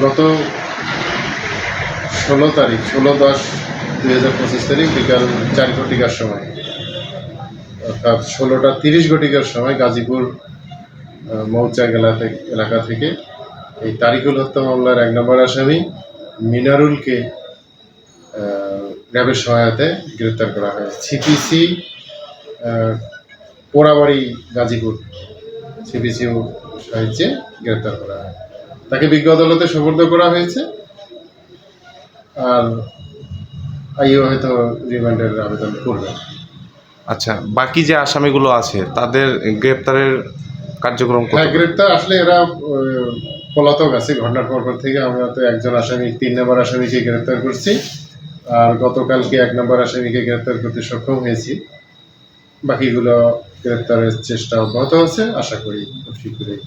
গত ষোলো তারিখ ষোলো দশ দুই হাজার পঁচিশ তারিখ বিকাল চার ঘটিকার সময় অর্থাৎ ষোলোটা তিরিশ ঘটিকার সময় গাজীপুর আহ, মৌচা এলাকা থেকে এই তারিকুল হত্যা মামলার এক নম্বর আসামি মিনারুলকে র্যাবের সহায়তায় গ্রেপ্তার করা হয়। সিপিসি পোড়াবাড়ি গাজীপুর। সিপিসি সাহায্যে গ্রেপ্তার করা হয়। তাকে বিজ্ঞ আদালতে সোপর্দ করা হয়েছে। আর আইও হয়তো রিমান্ডের আবেদন করবে। আচ্ছা বাকি যে আসামিগুলো আছে তাদের গ্রেপ্তারের কার্যক্রম হ্যাঁ গ্রেপ্তার আসলে এরা পলাতক আছে। ঘটনার পরপর থেকে আমরা তো একজন আসামি তিন নম্বর আসামিকে গ্রেপ্তার করছি। আর গতকালকে এক নম্বর আসামিকে গ্রেপ্তার করতে সক্ষম হয়েছি। বাকিগুলো গ্রেপ্তারের চেষ্টা অব্যাহত আছে আশা করি শীঘ্রই